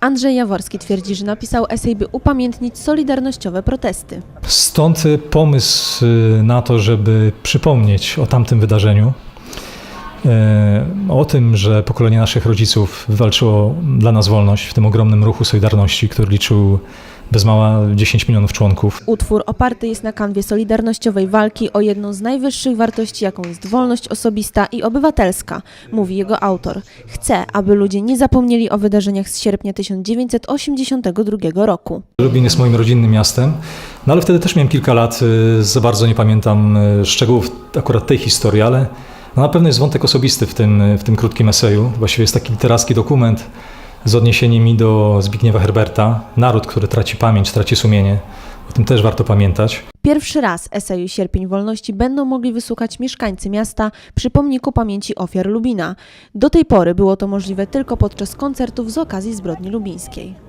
Andrzej Jaworski twierdzi, że napisał esej, by upamiętnić solidarnościowe protesty. Stąd pomysł y, na to, żeby przypomnieć o tamtym wydarzeniu, y, o tym, że pokolenie naszych rodziców wywalczyło dla nas wolność w tym ogromnym ruchu Solidarności, który liczył bez mała 10 milionów członków. Utwór oparty jest na kanwie solidarnościowej walki o jedną z najwyższych wartości, jaką jest wolność osobista i obywatelska, mówi jego autor. Chce, aby ludzie nie zapomnieli o wydarzeniach z sierpnia 1982 roku. Lubin jest moim rodzinnym miastem, no ale wtedy też miałem kilka lat, y, za bardzo nie pamiętam y, szczegółów akurat tej historii, ale no na pewno jest wątek osobisty w tym, w tym krótkim eseju. Właściwie jest taki literacki dokument z odniesieniem mi do Zbigniewa Herberta. Naród, który traci pamięć, traci sumienie. O tym też warto pamiętać. Pierwszy raz eseju Sierpień Wolności będą mogli wysłuchać mieszkańcy miasta przy pomniku pamięci ofiar Lubina. Do tej pory było to możliwe tylko podczas koncertów z okazji zbrodni lubińskiej.